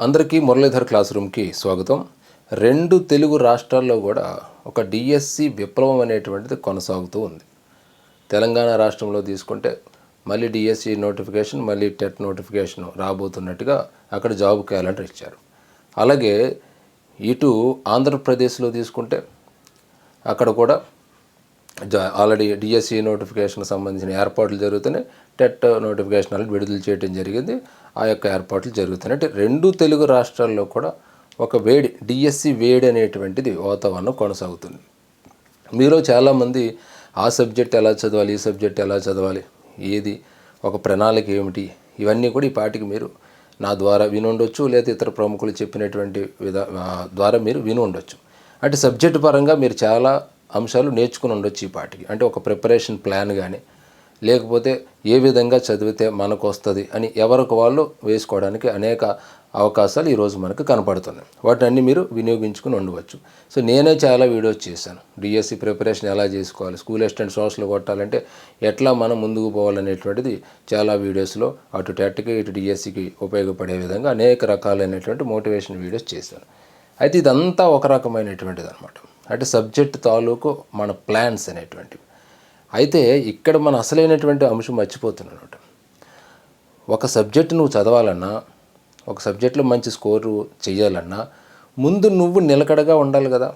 అందరికీ మురళీధర్ క్లాస్ రూమ్కి స్వాగతం. రెండు తెలుగు రాష్ట్రాల్లో కూడా ఒక డిఎస్సి విప్లవం అనేటువంటిది కొనసాగుతూ ఉంది. తెలంగాణ రాష్ట్రంలో తీసుకుంటే మళ్ళీ డిఎస్సి నోటిఫికేషన్ మళ్ళీ టెట్ నోటిఫికేషన్ రాబోతున్నట్టుగా అక్కడ జాబ్ క్యాలెండర్ ఇచ్చారు. అలాగే ఇటు ఆంధ్రప్రదేశ్లో తీసుకుంటే అక్కడ కూడా జా- ఆల్రెడీ డిఎస్సి నోటిఫికేషన్ సంబంధించిన ఏర్పాట్లు జరుగుతున్నాయి. టెట్ నోటిఫికేషన్ అనేది విడుదల చేయడం జరిగింది. ఆ యొక్క ఏర్పాట్లు జరుగుతున్నాయి. అంటే రెండు తెలుగు రాష్ట్రాల్లో కూడా ఒక వేడి డిఎస్సి వేడి అనేటువంటిది వాతావరణం కొనసాగుతుంది. మీలో చాలామంది ఆ సబ్జెక్ట్ ఎలా చదవాలి ఈ సబ్జెక్ట్ ఎలా చదవాలి ఏది ఒక ప్రణాళిక ఏమిటి ఇవన్నీ కూడా ఈ పాటికి మీరు నా ద్వారా విని ఉండొచ్చు లేదా ఇతర ప్రముఖులు చెప్పినటువంటి విధా ద్వారా మీరు విని ఉండొచ్చు. అంటే సబ్జెక్ట్ పరంగా మీరు చాలా అంశాలు నేర్చుకుని ఉండొచ్చు ఈ పాటికి. అంటే ఒక ప్రిపరేషన్ ప్లాన్ కానీ లేకపోతే ఏ విధంగా చదివితే మనకు వస్తుంది అని ఎవరికి వాళ్ళు వేసుకోవడానికి అనేక అవకాశాలు ఈరోజు మనకు కనపడుతున్నాయి. వాటిని మీరు వినియోగించుకుని ఉండవచ్చు. సో నేనే చాలా వీడియోస్ చేశాను. డిఎస్సి ప్రిపరేషన్ ఎలా చేసుకోవాలి స్కూల్ అసిస్టెంట్ సోషల్ కొట్టాలంటే ఎట్లా మనం ముందుకు పోవాలనేటువంటిది చాలా వీడియోస్లో అటు టెట్కి ఇటు డిఎస్సికి ఉపయోగపడే విధంగా అనేక రకాలైనటువంటి మోటివేషన్ వీడియోస్ చేశాను. అయితే ఇదంతా ఒక రకమైనటువంటిది అనమాట అంటే సబ్జెక్ట్ తాలూకు మన ప్లాన్స్ అనేటువంటివి. అయితే ఇక్కడ మన అసలైనటువంటి అంశం మర్చిపోతున్నాడు ఒక సబ్జెక్ట్ నువ్వు చదవాలన్నా ఒక సబ్జెక్ట్లో మంచి స్కోరు చేయాలన్నా ముందు నువ్వు నిలకడగా ఉండాలి కదా.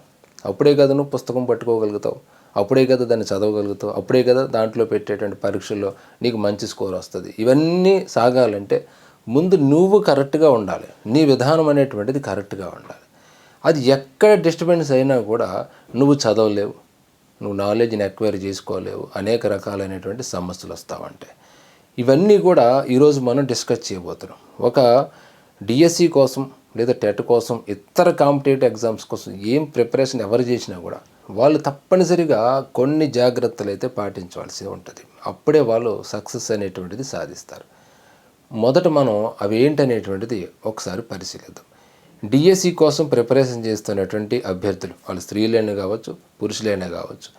అప్పుడే కదా నువ్వు పుస్తకం పట్టుకోగలుగుతావు. అప్పుడే కదా దాన్ని చదవగలుగుతావు. అప్పుడే కదా దాంట్లో పెట్టేటువంటి పరీక్షల్లో నీకు మంచి స్కోర్ వస్తుంది. ఇవన్నీ సాగాలంటే ముందు నువ్వు కరెక్ట్గా ఉండాలి. నీ విధానం అనేటువంటిది కరెక్ట్గా ఉండాలి. అది ఎక్కడ డిస్టర్బెన్స్ అయినా కూడా నువ్వు చదవలేవు. నువ్వు నాలెడ్జ్ని అక్వైర్ చేసుకోలేవు. అనేక రకాలైనటువంటి సమస్యలు వస్తావంటాయి ఇవన్నీ కూడా ఈరోజు మనం డిస్కస్ చేయబోతున్నాం. ఒక డిఎస్సి కోసం లేదా టెట్ కోసం ఇతర కాంపిటేటివ్ ఎగ్జామ్స్ కోసం ఏం ప్రిపరేషన్ ఎవరు చేసినా కూడా వాళ్ళు తప్పనిసరిగా కొన్ని జాగ్రత్తలు అయితే పాటించవలసి ఉంటుంది. అప్పుడే వాళ్ళు సక్సెస్ అనేటువంటిది సాధిస్తారు. మొదట మనం అవి ఏంటనేటువంటిది ఒకసారి పరిశీలిద్దాం. డిఎస్సి కోసం ప్రిపరేషన్ చేస్తున్నటువంటి అభ్యర్థులు వాళ్ళు స్త్రీలైనా కావచ్చు పురుషులైనా కావచ్చు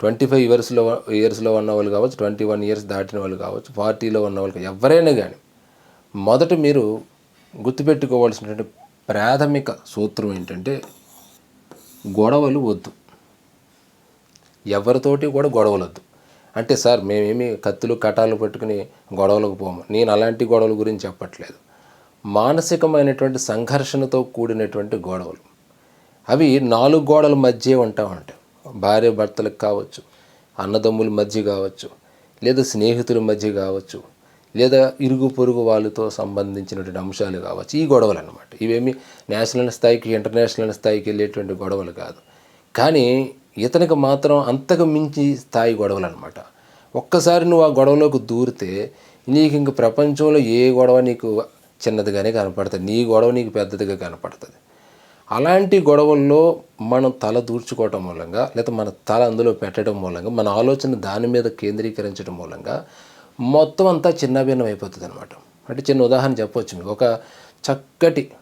ట్వంటీ ఫైవ్ ఇయర్స్లో ఇయర్స్లో ఉన్న వాళ్ళు కావచ్చు ట్వంటీ వన్ ఇయర్స్ దాటిన వాళ్ళు కావచ్చు ఫార్టీలో ఉన్న వాళ్ళు ఎవరైనా కానీ మొదట మీరు గుర్తుపెట్టుకోవాల్సినటువంటి ప్రాథమిక సూత్రం ఏంటంటే గొడవలు వద్దు. ఎవరితోటి కూడా గొడవలు వద్దు. అంటే సార్ మేమేమి కత్తులు కటాలు పట్టుకుని గొడవలకు పోము. నేను అలాంటి గొడవల గురించి చెప్పట్లేదు. మానసికమైనటువంటి సంఘర్షణతో కూడినటువంటి గొడవలు అవి నాలుగు గోడల మధ్య ఉంటా ఉంటాయి భార్య భర్తలకు కావచ్చు అన్నదమ్ముల మధ్య కావచ్చు లేదా స్నేహితుల మధ్య కావచ్చు లేదా ఇరుగు పొరుగు వాళ్ళతో సంబంధించినటువంటి అంశాలు కావచ్చు. ఈ గొడవలు అనమాట ఇవేమి నేషనల్ స్థాయికి ఇంటర్నేషనల్ స్థాయికి వెళ్ళేటువంటి గొడవలు కాదు. కానీ ఇతనికి మాత్రం అంతకు మించి స్థాయి గొడవలు అనమాట ఒక్కసారి నువ్వు ఆ గొడవలోకి దూరితే నీకు ఇంక ప్రపంచంలో ఏ గొడవ నీకు చిన్నదిగానే కనపడుతుంది నీ గొడవ నీకు పెద్దదిగా కనపడుతుంది. అలాంటి గొడవల్లో మనం తల దూర్చుకోవటం మూలంగా లేదా మన తల అందులో పెట్టడం మూలంగా మన ఆలోచన దాని మీద కేంద్రీకరించడం మూలంగా మొత్తం అంతా చిన్నభిన్నం అయిపోతుంది అనమాట అంటే చిన్న ఉదాహరణ చెప్పవచ్చు మీకు. ఒక చక్కటి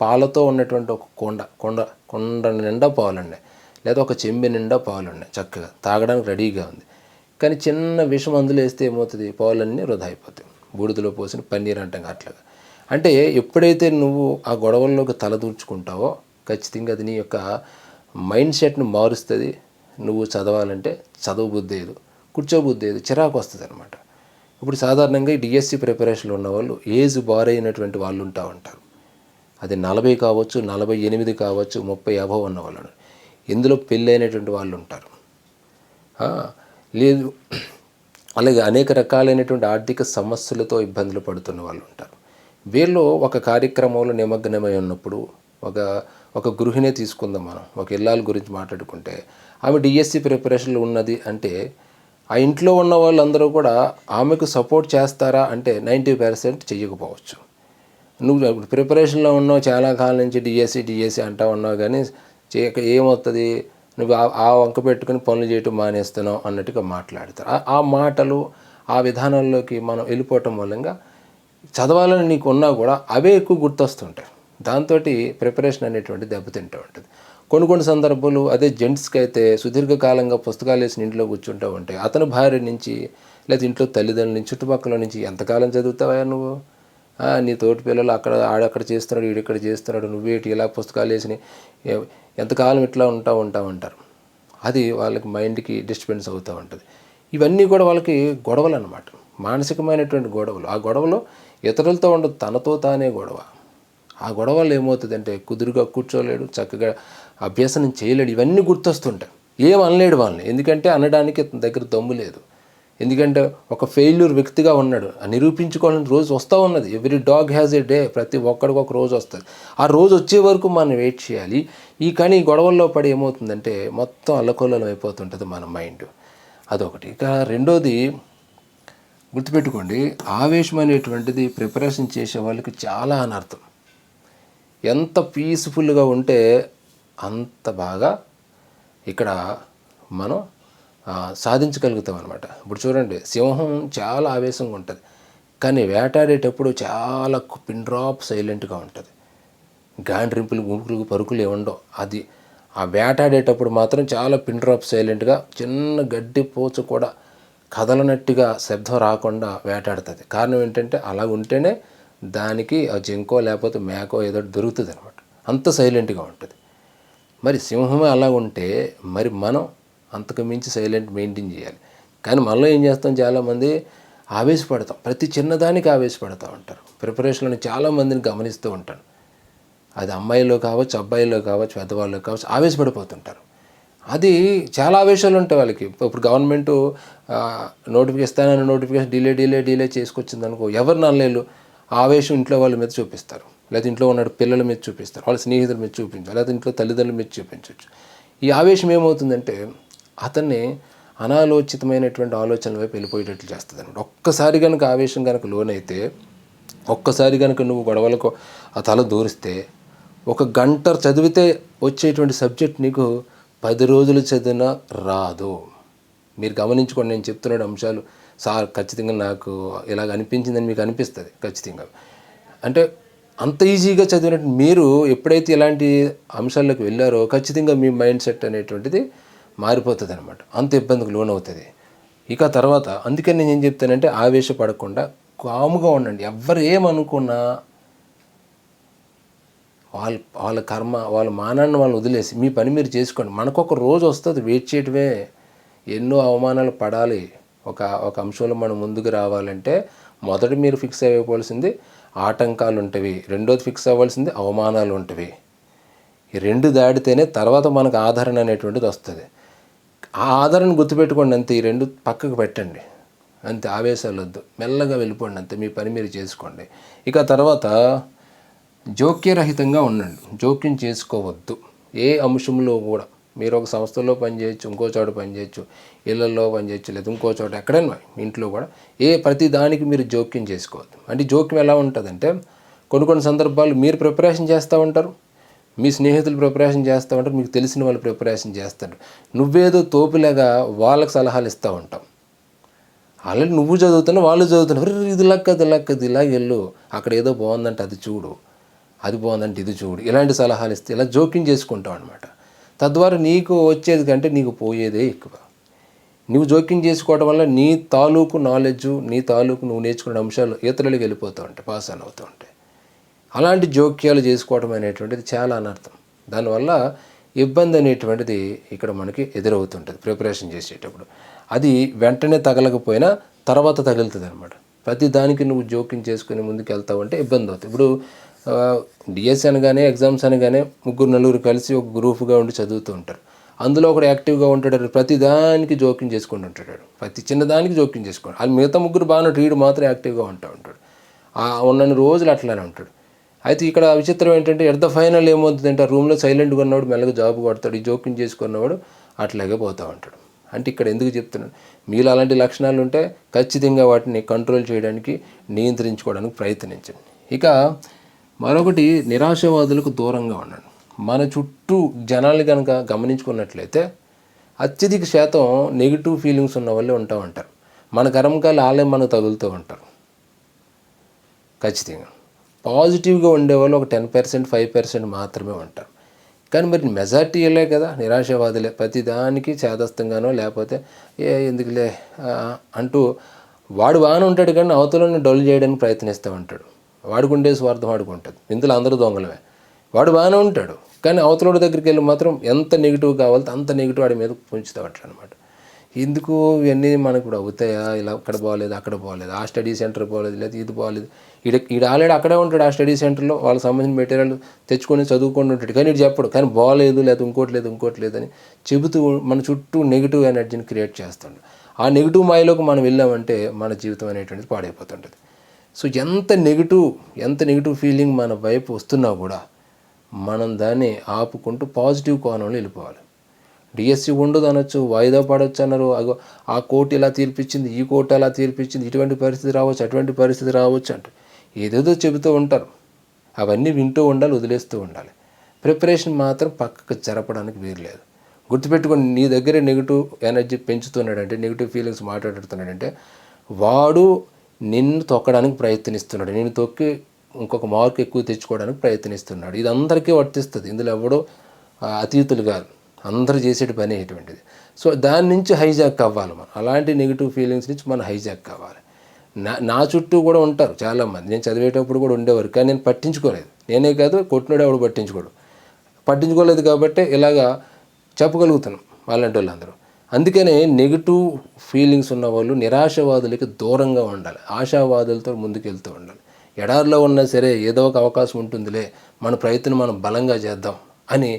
పాలతో ఉన్నటువంటి ఒక కొండ కొండ కొండ నిండా పాలున్నాయి. లేదా ఒక చెంబి నిండా పాలున్నాయి చక్కగా. తాగడానికి రెడీగా ఉంది. కానీ చిన్న విషం అందులో వేస్తే ఏమవుతుంది? పాలన్నీ వృధా అయిపోతాయి. బూడిదలో పోసిన పన్నీర్ అంటాం అట్లాగా. అంటే ఎప్పుడైతే నువ్వు ఆ గొడవల్లోకి తలదూర్చుకుంటావో ఖచ్చితంగా అది నీ యొక్క మైండ్ సెట్ను మారుస్తుంది. నువ్వు చదవాలంటే చదువు బుద్ధి లేదు కూర్చోబుద్ధి లేదు చిరాకు వస్తుంది అనమాట ఇప్పుడు సాధారణంగా డిఎస్సి ప్రిపరేషన్లో ఉన్న వాళ్ళు ఏజ్ బార్ అయినటువంటి వాళ్ళు ఉంటా ఉంటారు. అది నలభై కావచ్చు నలభై ఎనిమిది కావచ్చు ముప్పై అభవ్ ఉన్న వాళ్ళు ఇందులో పెళ్ళైనటువంటి వాళ్ళు ఉంటారు. లేదు అలాగే అనేక రకాలైనటువంటి ఆర్థిక సమస్యలతో ఇబ్బందులు పడుతున్న వాళ్ళు ఉంటారు. వీళ్ళు ఒక కార్యక్రమంలో నిమగ్నమై ఉన్నప్పుడు ఒక ఒక గృహిణి తీసుకుందాం మనం ఒక ఇల్లాల గురించి మాట్లాడుకుంటే. ఆమె డిఎస్సి ప్రిపరేషన్లో ఉన్నది అంటే ఆ ఇంట్లో ఉన్న వాళ్ళందరూ కూడా ఆమెకు సపోర్ట్ చేస్తారా అంటే నైంటీ పర్సెంట్ చెయ్యకపోవచ్చు. నువ్వు ఇప్పుడు ప్రిపరేషన్లో ఉన్నావు చాలా కాలం నుంచి డిఎస్సి డిఎస్సి అంటా ఉన్నావు కానీ చేయక ఏమవుతుంది? నువ్వు ఆ- వంక పెట్టుకుని పనులు చేయటం మానేస్తున్నావు అన్నట్టుగా మాట్లాడతారు. ఆ- మాటలు ఆ విధానంలోకి మనం వెళ్ళిపోవటం మూలంగా చదవాలని నీకు ఉన్నా కూడా అవే ఎక్కువ గుర్తొస్తుంటాయి. దాంతో ప్రిపరేషన్ అనేటువంటి దెబ్బతింటూ ఉంటుంది. కొన్ని కొన్ని సందర్భాలు అదే జెంట్స్కి అయితే సుదీర్ఘకాలంగా పుస్తకాలు వేసిన ఇంట్లో కూర్చుంటూ ఉంటాయి అతని భార్య నుంచి లేదా ఇంట్లో తల్లిదండ్రుల నుంచి చుట్టుపక్కల నుంచి ఎంతకాలం చదువుతావా నువ్వు? నీ తోటి పిల్లలు అక్కడ ఆడక్కడ చేస్తున్నాడు ఈడక్కడ చేస్తున్నాడు నువ్వేటి ఇలా పుస్తకాలు వేసిన ఎంతకాలం ఇట్లా ఉంటా ఉంటా ఉంటారు అది వాళ్ళకి మైండ్కి డిస్టర్బెన్స్ అవుతూ ఉంటుంది. ఇవన్నీ కూడా వాళ్ళకి గొడవలు అనమాట మానసికమైనటువంటి గొడవలు. ఆ గొడవలో ఇతరులతో ఉండదు తనతో తానే గొడవ. ఆ గొడవలు ఏమవుతుందంటే కుదురుగా కూర్చోలేడు చక్కగా అభ్యసనం చేయలేడు ఇవన్నీ గుర్తొస్తుంటాయి. ఏం అనలేడు వాళ్ళని. ఎందుకంటే అనడానికి దగ్గర దమ్ము లేదు. ఎందుకంటే ఒక ఫెయిల్యూర్ వ్యక్తిగా ఉన్నాడు. నిరూపించుకోవాలని రోజు వస్తూ ఉన్నది. Every dog has a day ప్రతి ఒక్కడికి ఒక రోజు వస్తుంది. ఆ రోజు వచ్చే వరకు మనం వెయిట్ చేయాలి. ఈ కానీ గొడవల్లో పడి ఏమవుతుందంటే మొత్తం అల్లకొల్లం అయిపోతుంటుంది మన మైండ్ అదొకటి. ఇక రెండోది గుర్తుపెట్టుకోండి ఆవేశం అనేటువంటిది ప్రిపరేషన్ చేసే వాళ్ళకి చాలా అనర్థం ఎంత పీస్ఫుల్గా ఉంటే అంత బాగా ఇక్కడ మనం సాధించగలుగుతాం అనమాట ఇప్పుడు చూడండి సింహం చాలా ఆవేశంగా ఉంటుంది కానీ వేటాడేటప్పుడు చాలా పిన్ డ్రాప్ సైలెంట్గా ఉంటుంది. గాండ్రింపులు గుంపులు పరుకులు ఏముండవు అది ఆ వేటాడేటప్పుడు మాత్రం చాలా పిన్ డ్రాప్ సైలెంట్గా చిన్న గడ్డి పోచు కూడా కదలనట్టుగా శబ్దం రాకుండా వేటాడుతుంది. కారణం ఏంటంటే అలా ఉంటేనే దానికి ఆ జింకో లేకపోతే మేకో ఏదో దొరుకుతుంది అనమాట అంత సైలెంట్గా ఉంటుంది. మరి సింహమే అలా ఉంటే మరి మనం అంతకు మించి సైలెంట్ మెయింటైన్ చేయాలి. కానీ మనలో ఏం చేస్తాం? చాలామంది ఆవేశపడతాం. ప్రతి చిన్నదానికి ఆవేశపడతా ఉంటారు. ప్రిపరేషన్లను చాలామందిని గమనిస్తూ ఉంటాను అది అమ్మాయిలో కావచ్చు అబ్బాయిలో కావచ్చు పెద్దవాళ్ళు కావచ్చు ఆవేశపడిపోతుంటారు. అది చాలా ఆవేశాలు ఉంటాయి వాళ్ళకి. ఇప్పుడు గవర్నమెంట్ నోటిఫికేషన్ ఇస్తానని నోటిఫికేషన్ డిలే డిలే డిలే చేసుకొచ్చింది అనుకో ఎవరు నల్లేళ్ళు ఆవేశం ఇంట్లో వాళ్ళ మీద చూపిస్తారు. లేదా ఇంట్లో ఉన్న పిల్లల మీద చూపిస్తారు. వాళ్ళ స్నేహితుల మీద చూపించారు లేదా ఇంట్లో తల్లిదండ్రుల మీద చూపించవచ్చు. ఈ ఆవేశం ఏమవుతుందంటే అతన్ని అనాలోచితమైనటువంటి ఆలోచనల వైపు వెళ్ళిపోయేటట్లు చేస్తుంది అనమాట ఒక్కసారి కనుక ఆవేశం కనుక లోనైతే ఒక్కసారి కనుక నువ్వు గొడవలకు ఆ తల దూరిస్తే ఒక గంట చదివితే వచ్చేటువంటి సబ్జెక్ట్ నీకు పది రోజులు చదివినా రాదు. మీరు గమనించుకోండి నేను చెప్తున్న అంశాలు. సార్ ఖచ్చితంగా నాకు ఇలాగ అనిపించిందని మీకు అనిపిస్తుంది ఖచ్చితంగా. అంటే అంత ఈజీగా చదివినట్టు మీరు ఎప్పుడైతే ఇలాంటి అంశాల్లోకి వెళ్ళారో ఖచ్చితంగా మీ మైండ్ సెట్ అనేటువంటిది మారిపోతుంది అనమాట అంత ఇబ్బందికి లోనవుతుంది. ఇక తర్వాత అందుకని నేను ఏం చెప్తానంటే ఆవేశపడకుండా కాముగా ఉండండి. ఎవరు ఏమనుకున్నా వాళ్ళ వాళ్ళ కర్మ వాళ్ళ మానాన్ని వాళ్ళు వదిలేసి మీ పని మీరు చేసుకోండి. మనకు ఒక రోజు వస్తుంది వెయిట్ చేయటమే. ఎన్నో అవమానాలు పడాలి. ఒక ఒక అంశంలో మనం ముందుకు రావాలంటే మొదట మీరు ఫిక్స్ అయిపోవాల్సింది ఆటంకాలు ఉంటవి. రెండోది ఫిక్స్ అవ్వాల్సింది అవమానాలు ఉంటవి. ఈ రెండు దాటితేనే తర్వాత మనకు ఆదరణ అనేటువంటిది వస్తుంది. ఆ ఆదరణ గుర్తుపెట్టుకోండి అంతే ఈ రెండు పక్కకు పెట్టండి. అంతే ఆవేశాలు వద్దు. మెల్లగా వెళ్ళిపోండి అంతే మీ పని మీరు చేసుకోండి. ఇక తర్వాత జోక్యరహితంగా ఉండండి. జోక్యం చేసుకోవద్దు. ఏ అంశంలో కూడా మీరు ఒక సంస్థలో పనిచేయచ్చు ఇంకో చోట పనిచేయచ్చు ఇళ్ళలో పనిచేయచ్చు లేదా ఇంకో చోట ఎక్కడైనా ఇంట్లో కూడా ఏ ప్రతి దానికి మీరు జోక్యం చేసుకోవద్దు. అంటే జోక్యం ఎలా ఉంటుందంటే కొన్ని కొన్ని సందర్భాలు మీరు ప్రిపరేషన్ చేస్తూ ఉంటారు మీ స్నేహితులు ప్రిపరేషన్ చేస్తూ ఉంటారు మీకు తెలిసిన వాళ్ళు ప్రిపరేషన్ చేస్తారు. నువ్వేదో తోపులాగా వాళ్ళకి సలహాలు ఇస్తూ ఉంటావు. ఆల్రెడీ నువ్వు చదువుతున్నావు వాళ్ళు చదువుతున్నారు. ఇది లక్క ఇది లక్క ఇది ఇలా వెళ్ళు అక్కడ ఏదో బాగుందంటే అది చూడు. అది బాగుందంటే ఇది చూడు. ఇలాంటి సలహాలు ఇస్తే ఇలా జోక్యం చేసుకుంటావు అనమాట తద్వారా నీకు వచ్చేది కంటే నీకు పోయేదే ఎక్కువ. నువ్వు జోక్యం చేసుకోవడం వల్ల నీ తాలూకు నాలెడ్జ్ నీ తాలూకు నువ్వు నేర్చుకునే అంశాలు ఇతరులకు వెళ్ళిపోతూ ఉంటాయి పాస్ ఆన్ అవుతూ ఉంటాయి. అలాంటి జోక్యాలు చేసుకోవడం అనేటువంటిది చాలా అనర్థం. దానివల్ల ఇబ్బంది అనేటువంటిది ఇక్కడ మనకి ఎదురవుతుంటుంది ప్రిపరేషన్ చేసేటప్పుడు. అది వెంటనే తగలకపోయినా తర్వాత తగులుతుంది అనమాట ప్రతి దానికి నువ్వు జోక్యం చేసుకుని ముందుకు వెళ్తావు అంటే ఇబ్బంది అవుతుంది. ఇప్పుడు డిఎస్ అనగానే ఎగ్జామ్స్ అనగానే ముగ్గురు నలుగురు కలిసి ఒక గ్రూప్గా ఉండి చదువుతూ ఉంటారు. అందులో ఒకడు యాక్టివ్గా ఉంటాడు ప్రతి దానికి జోక్యం చేసుకుంటూ ఉంటాడు. ప్రతి చిన్నదానికి జోక్యం చేసుకుంటాడు వాళ్ళు మిగతా ముగ్గురు బాగానే రీడు మాత్రం యాక్టివ్గా ఉంటా ఉంటాడు. ఉన్నన్ని రోజులు అట్లానే ఉంటాడు. అయితే ఇక్కడ విచిత్రం ఏంటంటే ఎట్ ద ఫైనల్ ఏమవుతుందంటే ఆ రూమ్లో సైలెంట్గా ఉన్నవాడు మెల్లగా జాబ్ కొడతాడు ఈ జోక్యం చేసుకున్నవాడు అట్లాగే పోతూ ఉంటాడు. అంటే ఇక్కడ ఎందుకు చెప్తున్నాను? మీలో అలాంటి లక్షణాలు ఉంటే ఖచ్చితంగా వాటిని కంట్రోల్ చేయడానికి నియంత్రించుకోవడానికి ప్రయత్నించండి. ఇక మరొకటి నిరాశవాదులకు దూరంగా ఉండండి. మన చుట్టూ జనాలు కనుక గమనించుకున్నట్లయితే అత్యధిక శాతం నెగిటివ్ ఫీలింగ్స్ ఉన్న వాళ్ళే ఉంటా ఉంటారు. మన కర్మకాలు ఆలయం మనకు తగులుతూ ఉంటారు. ఖచ్చితంగా. పాజిటివ్గా ఉండేవాళ్ళు ఒక టెన్ పర్సెంట్ ఫైవ్ పర్సెంట్ మాత్రమే ఉంటారు. కానీ మరి మెజార్టీలే కదా నిరాశవాదులే. ప్రతి దానికి చేదస్తంగానో లేకపోతే ఏ ఎందుకులే అంటూ వాడు బాగానే ఉంటాడు కానీ అవతలని డొల్ చేయడానికి ప్రయత్నిస్తూ ఉంటాడు. వాడుకుంటే స్వార్థం వాడుకుంటుంది. ఇందులో అందరూ దొంగలమే. వాడు బాగానే ఉంటాడు. కానీ అవతలోడి దగ్గరికి వెళ్ళి మాత్రం ఎంత నెగిటివ్ కావాలో అంత నెగిటివ్ వాడి మీద పుంచుతావు అట్లా అనమాట ఎందుకు ఇవన్నీ మనకు ఇప్పుడు అవుతాయా? ఇలా అక్కడ బాగలేదు అక్కడ బాగలేదు ఆ స్టడీ సెంటర్ బాగలేదు లేదా ఇది బాగలేదు ఈడ ఈడ ఆల్రెడీ అక్కడే ఉంటాడు ఆ స్టడీ సెంటర్లో. వాళ్ళకి సంబంధించిన మెటీరియల్ తెచ్చుకొని చదువుకొని ఉంటాడు. కానీ ఇటు చెప్పడు. కానీ బాగలేదు లేదా ఇంకోటి లేదు ఇంకోటి లేదని చెబుతూ మన చుట్టూ నెగిటివ్ ఎనర్జీని క్రియేట్ చేస్తాడు. ఆ నెగిటివ్ మాయలోకి మనం వెళ్ళామంటే మన జీవితం అనేటువంటిది పాడైపోతుంటుంది. సో ఎంత నెగిటివ్ ఎంత నెగిటివ్ ఫీలింగ్ మన వైపు వస్తున్నా కూడా మనం దాన్ని ఆపుకుంటూ పాజిటివ్ కోణంలో వెళ్ళిపోవాలి. డిఎస్సి ఉండదు అనొచ్చు వాయిదా పడవచ్చు అన్నారు. ఆ కోర్టు ఇలా తీర్పిచ్చింది ఈ కోర్టు అలా తీర్పిచ్చింది ఇటువంటి పరిస్థితి రావచ్చు అటువంటి పరిస్థితి రావచ్చు అంటూ ఏదేదో చెబుతూ ఉంటారు. అవన్నీ వింటూ ఉండాలి వదిలేస్తూ ఉండాలి. ప్రిపరేషన్ మాత్రం పక్కకు జరపడానికి వీరలేదు గుర్తుపెట్టుకొని నీ దగ్గర నెగిటివ్ ఎనర్జీ పెంచుతున్నాడంటే నెగిటివ్ ఫీలింగ్స్ మాట్లాడుతున్నాడంటే వాడు నిన్ను తొక్కడానికి ప్రయత్నిస్తున్నాడు. నేను తొక్కి ఇంకొక మార్క్ ఎక్కువ తెచ్చుకోవడానికి ప్రయత్నిస్తున్నాడు. ఇది అందరికీ వర్తిస్తుంది. ఇందులో ఎవడో అతీతులు కాదు. అందరూ చేసేటి పని ఇటువంటిది. సో దాని నుంచి హైజాక్ అవ్వాలి మనం. అలాంటి నెగిటివ్ ఫీలింగ్స్ నుంచి మనం హైజాక్ కావాలి. నా నా చుట్టూ కూడా ఉంటారు చాలామంది. నేను చదివేటప్పుడు కూడా ఉండేవారు. కానీ నేను పట్టించుకోలేదు. నేనే కాదు కొట్టినోడు ఎవడు పట్టించుకోడు. పట్టించుకోలేదు కాబట్టి ఇలాగా చెప్పగలుగుతున్నాం. వాళ్ళంటి వాళ్ళందరూ. అందుకనే నెగిటివ్ ఫీలింగ్స్ ఉన్న వాళ్ళు నిరాశవాదులకి దూరంగా ఉండాలి. ఆశావాదులతో ముందుకెళ్తూ ఉండాలి. ఎడారిలో ఉన్నా సరే ఏదో ఒక అవకాశం ఉంటుందిలే మన ప్రయత్నం మనం బలంగా చేద్దాం అని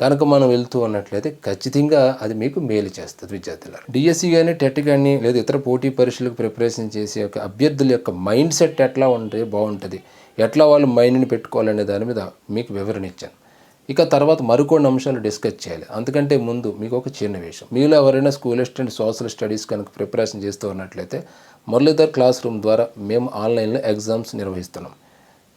కనుక మనం వెళ్తూ ఉన్నట్లయితే ఖచ్చితంగా అది మీకు మేలు చేస్తుంది విద్యార్థులు డిఎస్సి కానీ టెట్ కానీ లేదా ఇతర పోటీ పరీక్షలకు ప్రిపరేషన్ చేసే యొక్క అభ్యర్థుల యొక్క మైండ్ సెట్ ఎట్లా ఉంటే బాగుంటుంది. ఎట్లా వాళ్ళు మైండ్ని పెట్టుకోవాలనే దాని మీద మీకు వివరణ ఇచ్చాను. ఇక తర్వాత మరికొన్ని అంశాలు డిస్కస్ చేయాలి. అందుకంటే ముందు మీకు ఒక చిన్న విషయం. మీలో ఎవరైనా స్కూల్ అసిస్టెంట్ సోషల్ స్టడీస్ కనుక ప్రిపరేషన్ చేస్తూ ఉన్నట్లయితే మురళీధర్ క్లాస్ రూమ్ ద్వారా మేము ఆన్లైన్లో ఎగ్జామ్స్ నిర్వహిస్తున్నాం.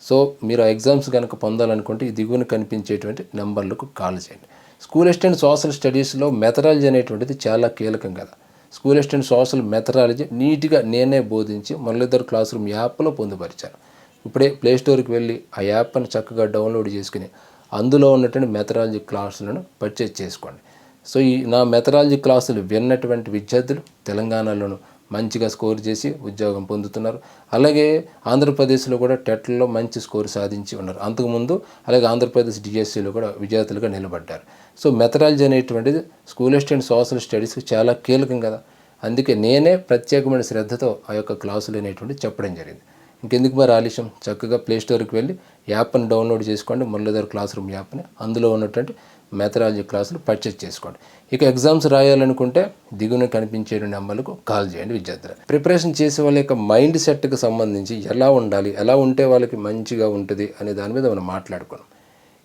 సో మీరు ఆ ఎగ్జామ్స్ కనుక పొందాలనుకుంటే ఈ దిగువన కనిపించేటువంటి నెంబర్లకు కాల్ చేయండి. స్కూల్ అసిస్టెంట్ సోషల్ స్టడీస్లో మెథడాలజీ అనేటువంటిది చాలా కీలకం కదా. స్కూల్ అసిస్టెంట్ సోషల్ మెథడాలజీ నీట్గా నేనే బోధించి మురళీధర్ క్లాస్ రూమ్ యాప్లో పొందుపరిచాను. ఇప్పుడే ప్లే స్టోర్కి వెళ్ళి ఆ యాప్ని చక్కగా డౌన్లోడ్ చేసుకుని అందులో ఉన్నటువంటి మెథడాలజీ క్లాసులను పర్చేజ్ చేసుకోండి. సో ఈ నా మెథడాలజీ క్లాసులు విన్నటువంటి విద్యార్థులు తెలంగాణలోను మంచిగా స్కోర్ చేసి ఉద్యోగం పొందుతున్నారు. అలాగే ఆంధ్రప్రదేశ్లో కూడా టెట్లో మంచి స్కోర్ సాధించి ఉన్నారు. అంతకుముందు అలాగే ఆంధ్రప్రదేశ్ డిఎస్సిలో కూడా విద్యార్థులుగా నిలబడ్డారు. సో మెథడాలజీ అనేటువంటిది స్కూల్ అండ్ సోషల్ స్టడీస్కి చాలా కీలకం కదా. అందుకే నేనే ప్రత్యేకమైన శ్రద్ధతో ఆ యొక్క క్లాసులు అనేటువంటి చెప్పడం జరిగింది. ఇంకెందుకు మరి ఆలస్యం చక్కగా ప్లే స్టోర్కి వెళ్ళి యాప్ని డౌన్లోడ్ చేసుకోండి. మురళీధర్ క్లాస్ రూమ్ యాప్ని అందులో ఉన్నటువంటి మెథడాలజీ క్లాసులు పర్చేజ్ చేసుకోండి. ఇక ఎగ్జామ్స్ రాయాలనుకుంటే దిగున కనిపించే నెంబర్లకు కాల్ చేయండి విద్యార్థులు. ప్రిపరేషన్ చేసే వాళ్ళ యొక్క మైండ్ సెట్కి సంబంధించి ఎలా ఉండాలి ఎలా ఉంటే వాళ్ళకి మంచిగా ఉంటుంది అనే దాని మీద మనం మాట్లాడుకున్నాం.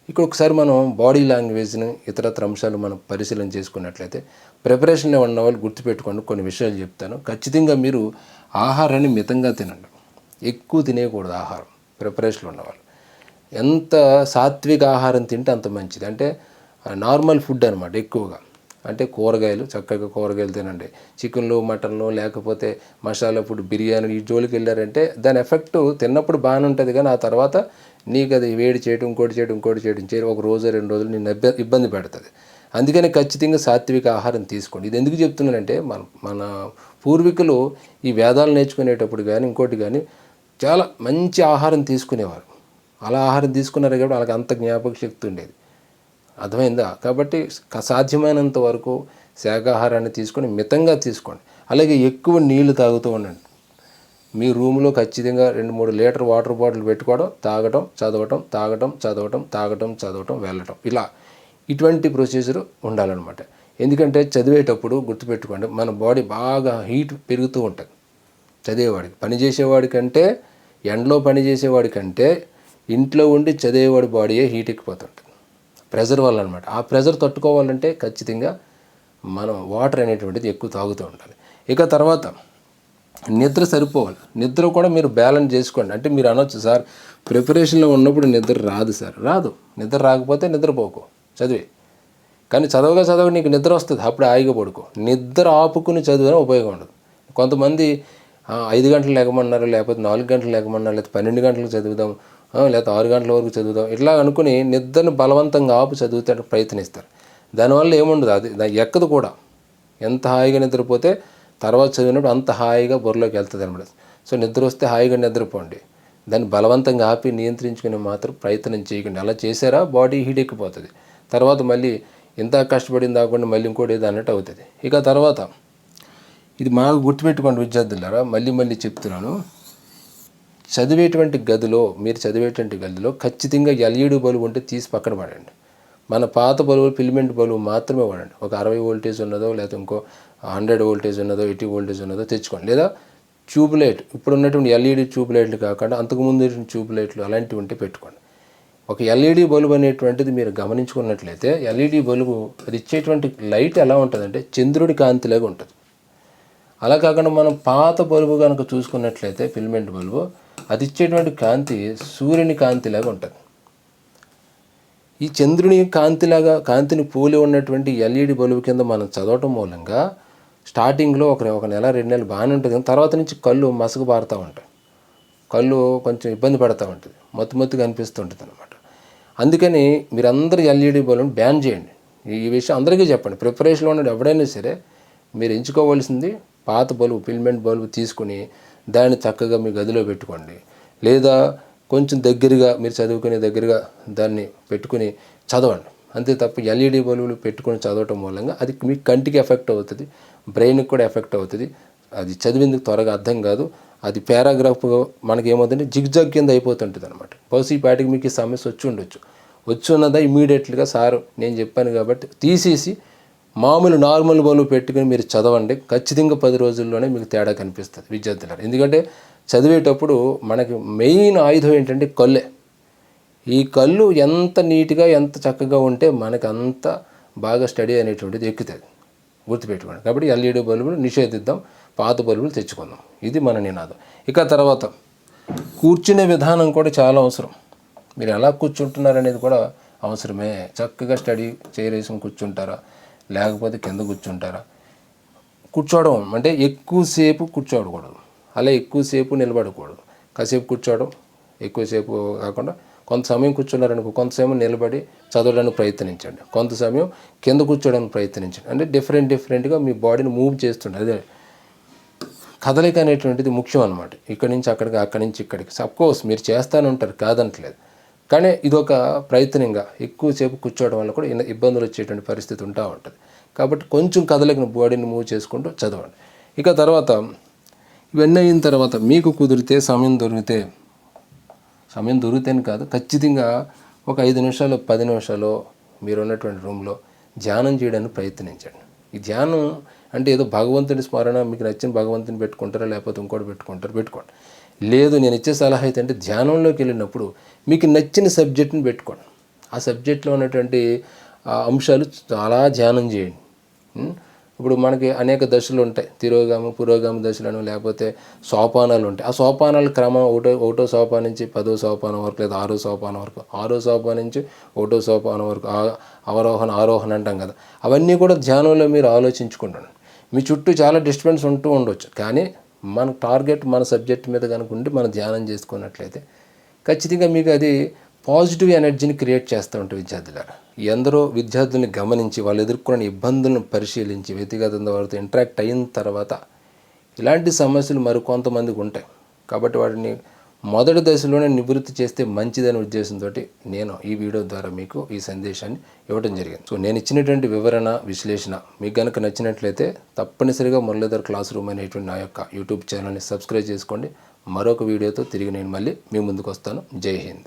ఇక్కడ ఒకసారి మనం బాడీ లాంగ్వేజ్ని ఇతరత్ర అంశాలు మనం పరిశీలన చేసుకున్నట్లయితే ప్రిపరేషన్లో ఉన్న వాళ్ళు గుర్తుపెట్టుకోండి. కొన్ని విషయాలు చెప్తాను. ఖచ్చితంగా మీరు ఆహారాన్ని మితంగా తినండి. ఎక్కువ తినేయకూడదు ఆహారం ప్రిపరేషన్లో ఉన్నవాళ్ళు. ఎంత సాత్విక ఆహారం తింటే అంత మంచిది. అంటే నార్మల్ ఫుడ్ అనమాట ఎక్కువగా. అంటే కూరగాయలు చక్కగా కూరగాయలు తినండి. చికెన్లు మటన్లు లేకపోతే మసాలా ఫుడ్ బిర్యానీ ఈ జోలికి వెళ్ళారంటే దాని ఎఫెక్ట్ తిన్నప్పుడు బాగానే ఉంటుంది. కానీ ఆ తర్వాత నీకు అది వేడి చేయడం ఇంకోటి చేయడం ఇంకోటి చేయడం చేయడం ఒక రోజు రెండు రోజులు నేను ఇబ్బంది పెడుతుంది. అందుకని ఖచ్చితంగా సాత్విక ఆహారం తీసుకోండి. ఇది ఎందుకు చెప్తున్నానంటే మన మన పూర్వీకులు ఈ వేదాలు నేర్చుకునేటప్పుడు కానీ ఇంకోటి కానీ చాలా మంచి ఆహారం తీసుకునేవారు. అలా ఆహారం తీసుకున్నారు కాబట్టి వాళ్ళకి అంత జ్ఞాపక శక్తి ఉండేది. అర్థమైందా? కాబట్టి సాధ్యమైనంత వరకు శాకాహారాన్ని తీసుకొని మితంగా తీసుకోండి. అలాగే ఎక్కువ నీళ్ళు తాగుతూ ఉండండి. మీ రూమ్లో ఖచ్చితంగా రెండు మూడు లీటర్ వాటర్ బాటిల్ పెట్టుకోవడం తాగటం చదవటం తాగటం చదవటం తాగటం చదవటం వెళ్ళటం. ఇలా ఇటువంటి ప్రొసీజర్ ఉండాలన్నమాట. ఎందుకంటే చదివేటప్పుడు గుర్తుపెట్టుకోండి మన బాడీ బాగా హీట్ పెరుగుతూ ఉంటుంది. చదివేవాడికి పనిచేసేవాడి కంటే ఎండలో పనిచేసేవాడి కంటే ఇంట్లో ఉండి చదివేవాడి బాడీయే హీట్ ఎక్కిపోతుంటుంది. ప్రెజర్ వల్ల అనమాట ఆ ప్రెజర్ తట్టుకోవాలంటే ఖచ్చితంగా మనం వాటర్ అనేటువంటిది ఎక్కువ తాగుతూ ఉండాలి. ఇక తర్వాత నిద్ర సరిపోవాలి. నిద్ర కూడా మీరు బ్యాలెన్స్ చేసుకోండి. అంటే మీరు అనొచ్చు సార్ ప్రిపరేషన్లో ఉన్నప్పుడు నిద్ర రాదు సార్. రాదు. నిద్ర రాకపోతే నిద్రపోకు. చదివి. కానీ చదవగా చదవ నీకు నిద్ర వస్తుంది. అప్పుడు హాయిగా పడుకో. నిద్ర ఆపుకుని చదివిన ఉపయోగం ఉండదు. కొంతమంది ఐదు గంటలు లేకమన్నారు లేకపోతే నాలుగు గంటలు లేకమన్నారు లేకపోతే పన్నెండు గంటలకు చదువుదాం లేకపోతే ఆరు గంటల వరకు చదువుదాం ఇట్లా అనుకుని నిద్రను బలవంతంగా ఆపు చదువుతాడు ప్రయత్నిస్తారు. దానివల్ల ఏముండదు అది ఎక్కదు కూడా. ఎంత హాయిగా నిద్రపోతే తర్వాత చదివినప్పుడు అంత హాయిగా బుర్రలోకి వెళ్తుంది అనమాట. సో నిద్ర వస్తే హాయిగా నిద్రపోండి. దాన్ని బలవంతంగా ఆపి నియంత్రించుకునే మాత్రం ప్రయత్నం చేయకండి. అలా చేసారా బాడీ హీట్ ఎక్కిపోతుంది. తర్వాత మళ్ళీ ఇంత కష్టపడింది కాకుండా మళ్ళీ ఇంకోటి ఏదో అన్నట్టు అవుతుంది. ఇక తర్వాత ఇది మాకు గుర్తుపెట్టుకోండి విద్యార్థులారా మళ్ళీ మళ్ళీ చెప్తున్నాను. చదివేటువంటి గదిలో మీరు చదివేటువంటి గదిలో ఖచ్చితంగా ఎల్ఈడి బల్బు ఉంటే తీసి పక్కన పడండి. మన పాత బల్బు ఫిలిమెంట్ బల్బు మాత్రమే వాడండి. ఒక అరవై వోల్టేజ్ ఉన్నదో లేదా ఇంకో హండ్రెడ్ వోల్టేజ్ ఉన్నదో ఎయిటీ వోల్టేజ్ ఉన్నదో తెచ్చుకోండి. లేదా ట్యూబ్ లైట్ ఇప్పుడు ఉన్నటువంటి ఎల్ఈడి ట్యూబ్ లైట్లు కాకుండా అంతకుముందు ట్యూబ్ లైట్లు అలాంటివి ఉంటే పెట్టుకోండి. ఒక ఎల్ఈడి బల్బు అనేటువంటిది మీరు గమనించుకున్నట్లయితే ఎల్ఈడి బల్బు అది ఇచ్చేటువంటి లైట్ ఎలా ఉంటుందంటే చంద్రుడి కాంతిలాగా ఉంటుంది. అలా కాకుండా మనం పాత బల్బు కనుక చూసుకున్నట్లయితే ఫిల్మెంట్ బల్బు అది ఇచ్చేటువంటి కాంతి సూర్యుని కాంతిలాగా ఉంటుంది. ఈ చంద్రుని కాంతిలాగా కాంతిని పోలి ఉన్నటువంటి ఎల్ఈడి బల్బు కింద మనం చదవటం మూలంగా స్టార్టింగ్లో ఒక ఒక నెల రెండు నెలలు బాగానే ఉంటుంది. కానీ తర్వాత నుంచి కళ్ళు మసక బారుతూ ఉంటాయి. కళ్ళు కొంచెం ఇబ్బంది పడుతూ ఉంటుంది. మత్తు మత్తుగా అనిపిస్తుంటుంది అనమాట అందుకని మీరందరూ ఎల్ఈడి బల్బును బ్యాన్ చేయండి. ఈ- ఈ విషయం అందరికీ చెప్పండి. ప్రిపరేషన్లో ఉన్న ఎవడైనా సరే మీరు ఎంచుకోవాల్సింది పాత బల్బు ఫిల్మెంట్ బల్బు తీసుకుని దాన్ని చక్కగా మీ గదిలో పెట్టుకోండి. లేదా కొంచెం దగ్గరగా మీరు చదువుకునే దగ్గరగా దాన్ని పెట్టుకుని చదవండి. అంతే తప్ప ఎల్ఈడి బల్బులు పెట్టుకొని చదవటం మూలంగా అది మీ కంటికి ఎఫెక్ట్ అవుతుంది బ్రెయిన్కి కూడా ఎఫెక్ట్ అవుతుంది. అది చదివేందుకు త్వరగా అర్థం కాదు. అది పారాగ్రాఫ్ మనకి ఏమవుతుంటే జిగ్జాగ్ కింద అయిపోతుంటుంది అనమాట బహుశా ఈ పాటికి మీకు ఈ సమస్య వచ్చి ఉండొచ్చు. వచ్చి ఉన్నదా ఇమీడియట్లీగా సారు నేను చెప్పాను కాబట్టి తీసేసి మామూలు నార్మల్ బల్బు పెట్టుకుని మీరు చదవండి. ఖచ్చితంగా పది రోజుల్లోనే మీకు తేడా కనిపిస్తుంది విద్యార్థులారు ఎందుకంటే చదివేటప్పుడు మనకి మెయిన్ ఆయుధం ఏంటంటే కళ్ళే. ఈ కళ్ళు ఎంత నీట్గా ఎంత చక్కగా ఉంటే మనకు అంత బాగా స్టడీ అనేటువంటిది ఎక్కుతుంది గుర్తుపెట్టుకోండి. కాబట్టి ఎల్ఈడి బల్బులు నిషేధిద్దాం. పాత బల్బులు తెచ్చుకుందాం. ఇది మన నినాదం. ఇక తర్వాత కూర్చునే విధానం కూడా చాలా అవసరం. మీరు ఎలా కూర్చుంటున్నారు అనేది కూడా అవసరమే. చక్కగా స్టడీ చేరేసుకుని కూర్చుంటారా? లేకపోతే కింద కూర్చుంటారా? కూర్చోవడం అంటే ఎక్కువసేపు కూర్చోడకూడదు అలా ఎక్కువసేపు నిలబడకూడదు. కాసేపు కూర్చోవడం ఎక్కువసేపు కాకుండా కొంత సమయం కూర్చున్నారనుకో కొంత సమయం నిలబడి చదవడానికి ప్రయత్నించండి. కొంత సమయం కింద కూర్చోడానికి ప్రయత్నించండి. అంటే డిఫరెంట్ డిఫరెంట్గా మీ బాడీని మూవ్ చేస్తుండే. అదే కదలిక అనేటువంటిది ముఖ్యం అనమాట ఇక్కడి నుంచి అక్కడికి అక్కడి నుంచి ఇక్కడికి. సబ్కోర్స్ మీరు చేస్తానే ఉంటారు కాదనట్లేదు కానీ ఇదొక ప్రయత్నంగా ఎక్కువసేపు కూర్చోవడం వల్ల కూడా ఇబ్బందులు వచ్చేటువంటి పరిస్థితి ఉంటా ఉంటుంది. కాబట్టి కొంచెం కదలికను బాడీని మూవ్ చేసుకుంటూ చదవండి. ఇక తర్వాత ఇవన్నీ అయిన తర్వాత మీకు కుదిరితే సమయం దొరికితే సమయం దొరికితేనే కాదు ఖచ్చితంగా ఒక ఐదు నిమిషాలు పది నిమిషాలు మీరు ఉన్నటువంటి రూమ్లో ధ్యానం చేయడానికి ప్రయత్నించండి. ఈ ధ్యానం అంటే ఏదో భగవంతుని స్మరణ మీకు నచ్చిన భగవంతుని పెట్టుకుంటారా లేకపోతే ఇంకోటి పెట్టుకుంటారు పెట్టుకోండి. లేదు నేను ఇచ్చే సలహా అయితే అంటే ధ్యానంలోకి వెళ్ళినప్పుడు మీకు నచ్చిన సబ్జెక్ట్ని పెట్టుకోండి. ఆ సబ్జెక్ట్లో ఉన్నటువంటి అంశాలు చాలా ధ్యానం చేయండి. ఇప్పుడు మనకి అనేక దశలు ఉంటాయి. తిరోగామి పురోగామి దశలను లేకపోతే సోపానాలు ఉంటాయి. ఆ సోపానాల క్రమం ఒకటో ఒకటో సోపానం నుంచి పదో సోపానం వరకు లేదా ఆరో సోపానం వరకు. ఆరో సోపానం నుంచి ఒకటో సోపానం వరకు అవరోహణ ఆరోహణ అంటాం కదా. అవన్నీ కూడా ధ్యానంలో మీరు ఆలోచించుకుంటాను మీ చుట్టూ చాలా డిస్టర్బెన్స్ ఉంటూ ఉండొచ్చు. కానీ మన టార్గెట్ మన సబ్జెక్ట్ మీద కనుక ఉండి మనం ధ్యానం చేసుకున్నట్లయితే ఖచ్చితంగా మీకు అది పాజిటివ్ ఎనర్జీని క్రియేట్ చేస్తూ ఉంటాయి విద్యార్థులారా ఎందరో విద్యార్థుల్ని గమనించి వాళ్ళు ఎదుర్కొన్న ఇబ్బందులను పరిశీలించి వ్యక్తిగతంగా వారితో ఇంటరాక్ట్ అయిన తర్వాత ఇలాంటి సమస్యలు మరికొంతమందికి ఉంటాయి. కాబట్టి వాటిని మొదటి దశలోనే నివృత్తి చేస్తే మంచిదనే ఉద్దేశంతో నేను ఈ వీడియో ద్వారా మీకు ఈ సందేశాన్ని ఇవ్వడం జరిగింది. సో నేను ఇచ్చినటువంటి వివరణ విశ్లేషణ మీకు కనుక నచ్చినట్లయితే తప్పనిసరిగా మురళీధర్ క్లాస్ రూమ్ అనేటువంటి నా యొక్క యూట్యూబ్ ఛానల్ని సబ్స్క్రైబ్ చేసుకోండి. మరొక వీడియోతో తిరిగి నేను మళ్ళీ మీ ముందుకు వస్తాను. జై హింద్.